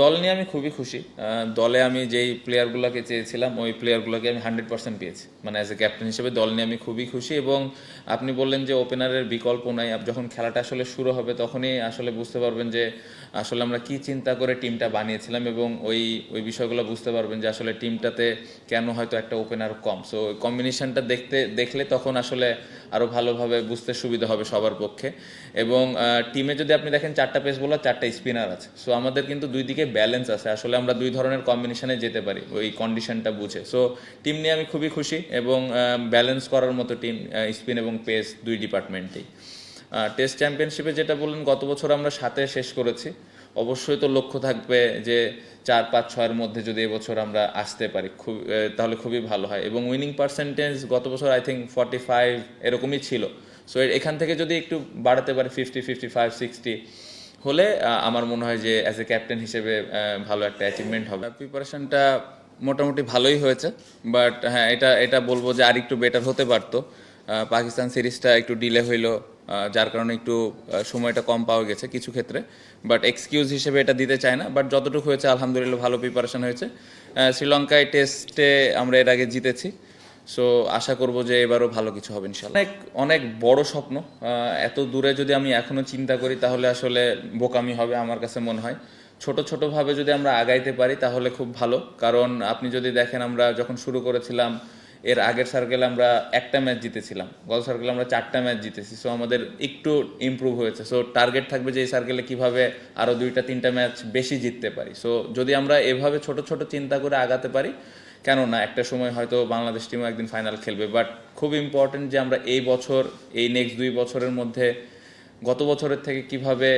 দল নিয়ে আমি খুবই খুশি। দলে আমি যেই প্লেয়ারগুলোকে চেয়েছিলাম, ওই প্লেয়ারগুলোকে আমি হান্ড্রেড পার্সেন্ট পেয়েছি। মানে অ্যাজ এ ক্যাপ্টেন হিসেবে দল নিয়ে আমি খুবই খুশি এবং আপনি বললেন যে ওপেনারের বিকল্প নাই যখন খেলাটা আসলে শুরু হবে তখনই আসলে বুঝতে পারবেন যে আসলে আমরা কি চিন্তা করে টিমটা বানিয়েছিলাম এবং ওই ওই বিষয়গুলো বুঝতে পারবেন যে আসলে টিমটাতে কেন হয়তো একটা ওপেনার কম। সো ওই কম্বিনেশনটা দেখতে, দেখলে তখন আসলে আরও ভালোভাবে বুঝতে সুবিধা হবে সবার পক্ষে। এবং টিমে যদি আপনি দেখেন চারটা পেস বোলার চারটা স্পিনার আছে। সো আমাদের কিন্তু দুই দিকে ব্যালেন্স আছে। আসলে আমরা দুই ধরনের কম্বিনেশনে যেতে পারি, ওই কন্ডিশনটা বুঝে। সো টিম নিয়ে আমি খুবই খুশি এবং ব্যালেন্স করার মতো টিম স্পিন এবং পেস দুই ডিপার্টমেন্টেই টেস্ট চ্যাম্পিয়নশিপে যেটা বললেন, গত বছর আমরা সাথে শেষ করেছি। অবশ্যই তো লক্ষ্য থাকবে যে, চার, পাঁচ, ছয়ের মধ্যে যদি এবছর আমরা আসতে পারি, খুব তাহলে খুবই ভালো হয়। এবং উইনিং পার্সেন্টেজ গত বছর আই থিঙ্ক ফর্টি ফাইভ এরকমই ছিল। সো এখান থেকে যদি একটু বাড়াতে পারি ফিফটি ফিফটি ফাইভ সিক্সটি হলে আমার মনে হয় যে অ্যাজ এ ক্যাপ্টেন হিসেবে ভালো একটা অ্যাচিভমেন্ট হবে। প্রিপারেশনটা মোটামুটি ভালোই হয়েছে বাট হ্যাঁ এটা এটা বলব যে আর একটু বেটার হতে পারতো। পাকিস্তান সিরিজটা একটু ডিলে হইল যার কারণে একটু সময়টা কম পাওয়া গেছে কিছু ক্ষেত্রে বাট এক্সকিউজ হিসেবে এটা দিতে চায় না বাট যতটুকু হয়েছে, আলহামদুলিল্লাহ ভালো প্রিপারেশন হয়েছে। শ্রীলঙ্কায় টেস্টে আমরা এর আগে জিতেছি। সো আশা করব যে এবারও ভালো কিছু হবে ইনশাল্লাহ অনেক অনেক বড় স্বপ্ন। এত দূরে যদি আমি এখনও চিন্তা করি, তাহলে আসলে বোকামি হবে আমার কাছে মনে হয়। ছোট ছোট ভাবে যদি আমরা আগাইতে পারি, তাহলে খুব ভালো। কারণ আপনি যদি দেখেন, আমরা যখন শুরু করেছিলাম, এর আগের সার্কেলে আমরা একটা ম্যাচ জিতেছিলাম। গত সার্কেলে আমরা চারটা ম্যাচ জিতেছি। সো আমাদের একটু ইমপ্রুভ হয়েছে। সো টার্গেট থাকবে যে এই সার্কেলে কীভাবে আরও দুইটা, তিনটা ম্যাচ বেশি জিততে পারি। সো যদি আমরা এভাবে ছোট ছোট চিন্তা করে আগাতে পারি কেন না একটা সময় হয়তো বাংলাদেশ টিমও একদিন ফাইনাল খেলবে বাট খুব ইম্পর্টেন্ট যে আমরা এই বছর, এই নেক্সট দুই বছরের মধ্যে গত বছরের থেকে কীভাবে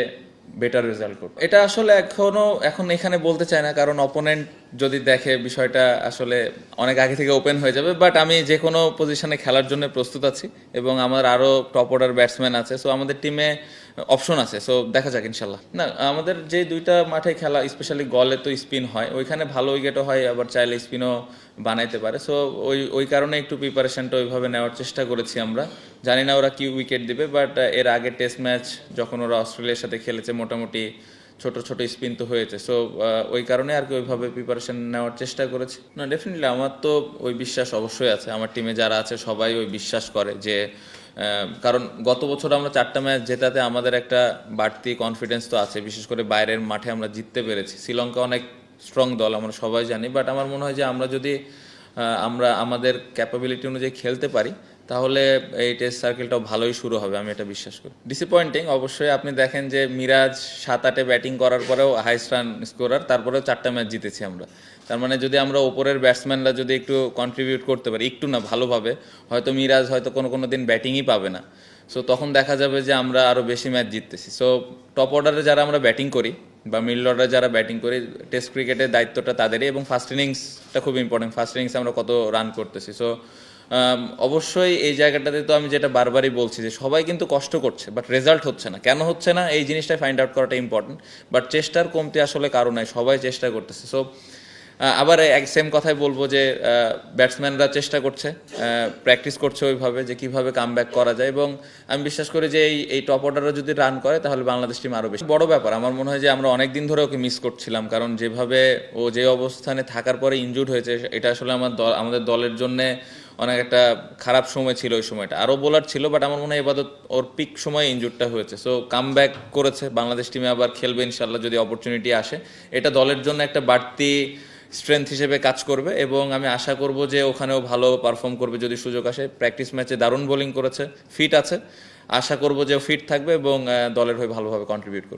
বেটার রেজাল্ট করব। এটা আসলে এখনও এখন এখানে বলতে চাই না, কারণ অপোনেন্ট যদি দেখে বিষয়টা আসলে অনেক আগে থেকে ওপেন হয়ে যাবে বাট আমি যে কোনো পজিশনে খেলার জন্য প্রস্তুত আছি এবং আমার আরও টপ অর্ডার ব্যাটসম্যান আছে সো আমাদের টিমে অপশন আছে সো দেখা যাক ইনশাল্লাহ। না, আমাদের যে দুইটা মাঠে খেলা স্পেশালি গলে তো স্পিন হয়, ওইখানে ভালো উইকেটও হয়, আবার চাইলে স্পিনও বানাইতে পারে সো ওই ওই কারণে একটু প্রিপারেশনটা ওইভাবে নেওয়ার চেষ্টা করেছি আমরা। জানি না ওরা কি উইকেট দিবে বাট এর আগে টেস্ট ম্যাচ যখন ওরা অস্ট্রেলিয়ার সাথে খেলেছে, মোটামুটি ছোট ছোট স্পিন তো হয়েছে। সো ওই কারণে আর কি ওইভাবে প্রিপারেশন নেওয়ার চেষ্টা করেছি। না ডেফিনেটলি আমার তো ওই বিশ্বাস অবশ্যই আছে। আমার টিমে যারা আছে, সবাই ওই বিশ্বাস করে যে কারণ গত বছর আমরা চারটা ম্যাচ জেতাতে আমাদের একটা বাড়তি কনফিডেন্স তো আছে। বিশেষ করে বাইরের মাঠে আমরা জিততে পেরেছি। শ্রীলঙ্কা অনেক স্ট্রং দল, আমরা সবাই জানি। বাট আমার মনে হয় যে আমরা যদি আমরা আমাদের ক্যাপাবিলিটি অনুযায়ী খেলতে পারি তাহলে এই টেস্ট সার্কেলটাও ভালোই শুরু হবে, আমি এটা বিশ্বাস করি। ডিসঅ্যাপয়েন্টিং অবশ্যই আপনি দেখেন যে মিরাজ সাত আটে ব্যাটিং করার পরেও হাইস্ট রান স্কোরার তারপরেও চারটা ম্যাচ জিতেছি আমরা। তার মানে যদি আমরা ওপরের ব্যাটসম্যানরা যদি একটু কন্ট্রিবিউট করতে পারি, একটু না, ভালোভাবে, হয়তো মিরাজ হয়তো কোনো কোনো দিন ব্যাটিংই পাবে না। সো তখন দেখা যাবে যে আমরা আরও বেশি ম্যাচ জিততেছি। সো টপ অর্ডারে যারা আমরা ব্যাটিং করি বা মিডল অর্ডারে যারা ব্যাটিং করি টেস্ট ক্রিকেটের দায়িত্বটা তাদেরই এবং ফার্স্ট ইনিংসটা খুব ইম্পর্টেন্ট ফার্স্ট ইনিংসে আমরা কত রান করতেছি। সো অবশ্যই এই জায়গাটাতে তো আমি যেটা বারবারই বলছি যে সবাই কিন্তু কষ্ট করছে বাট রেজাল্ট হচ্ছে না। কেন হচ্ছে না? এই জিনিসটা ফাইন্ড আউট করাটা ইম্পর্টেন্ট বাট চেষ্টার কমতি আসলে কারণ নাই, সবাই চেষ্টা করতেছে। সো আবার এক সেম কথাই বলব যে ব্যাটসম্যানরা চেষ্টা করছে প্র্যাকটিস করছে ওইভাবে যে কীভাবে কাম করা যায়, এবং আমি বিশ্বাস করি যে এই এই টপ অর্ডারও যদি রান করে, তাহলে বাংলাদেশ টিম আরও বেশি। বড় ব্যাপার, আমার মনে হয় যে আমরা অনেক দিন ধরে ওকে মিস করছিলাম, কারণ যেভাবে ও যে অবস্থানে থাকার পরে ইনজুর্ড হয়েছে, এটা আসলে আমার দল, আমাদের দলের জন্য অনেক একটা খারাপ সময় ছিল ওই সময়টা। আরও বোলার ছিল বাট আমার মনে হয় এবাদত ওর পিক সময় ইনজুরটা হয়েছে। সো কাম ব্যাক করেছে, বাংলাদেশ টিমে আবার খেলবে ইনশাল্লাহ যদি অপরচুনিটি আসে। এটা দলের জন্য একটা বাড়তি স্ট্রেংথ হিসেবে কাজ করবে এবং আমি আশা করব যে ওখানেও ভালো পারফর্ম করবে যদি সুযোগ আসে। প্র্যাকটিস ম্যাচে দারুণ বোলিং করেছে ফিট আছে। আশা করব যে ফিট থাকবে এবং দলের হয়ে ভালোভাবে কন্ট্রিবিউট করবে।